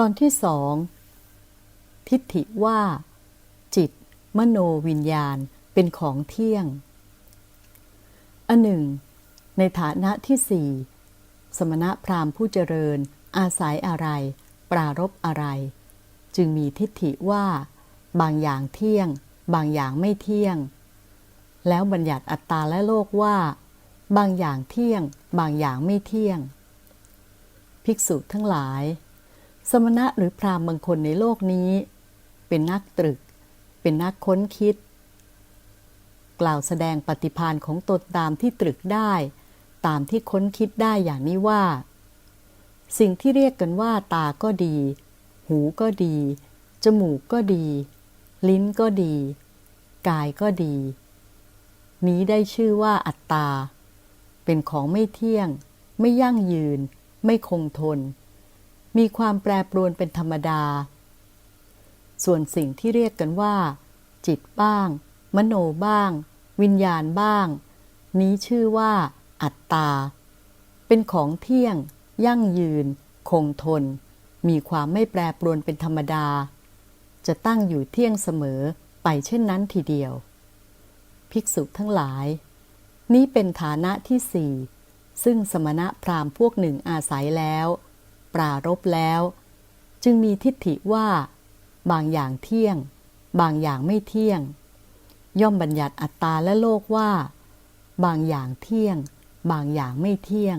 ตอนที่สองทิฏฐิว่า จิต มโนวิญญาณเป็นของเที่ยง อันหนึ่ง ในฐานะที่สี่สมณะพราหมณ์ผู้เจริญ อาศัยอะไร ปรารบอะไร จึงมีทิฏฐิว่า บางอย่างเที่ยง บางอย่างไม่เที่ยง แล้วบัญญัติอัตตาและโลกว่า บางอย่างเที่ยง บางอย่างไม่เที่ยง ภิกษุทั้งหลาย สมณะหรือพราหมณ์บางคนในโลกนี้ เป็นนักตรึก เป็นนักค้นคิด กล่าวแสดงปฏิพานของตนตามที่ตรึกได้ ตามที่ค้นคิดได้อย่างนี้ว่า สิ่งที่เรียกกันว่าตาก็ดี หูก็ดี จมูกก็ดี ลิ้นก็ดี กายก็ดี นี้ได้ชื่อว่าอัตตา เป็นของไม่เที่ยง ไม่ยั่งยืน ไม่คงทน มีความแปรปรวนเป็นธรรมดา ส่วนสิ่งที่เรียกกันว่า จิตบ้าง มโนบ้าง วิญญาณบ้าง นี้ชื่อว่า อัตตา เป็นของเที่ยง ยั่งยืน คงทน มีความไม่แปรปรวนเป็นธรรมดา จะตั้งอยู่เที่ยงเสมอไปเช่นนั้นทีเดียว ภิกษุทั้งหลาย นี้เป็นฐานะที่สี่ซึ่งสมณะพราหมณ์พวกหนึ่งอาศัยแล้ว ปรารบแล้ว จึงมีทิฏฐิว่า บางอย่างเที่ยง บางอย่างไม่เที่ยง ย่อมบัญญัติอัตตาและโลกว่า บางอย่างเที่ยง บางอย่างไม่เที่ยง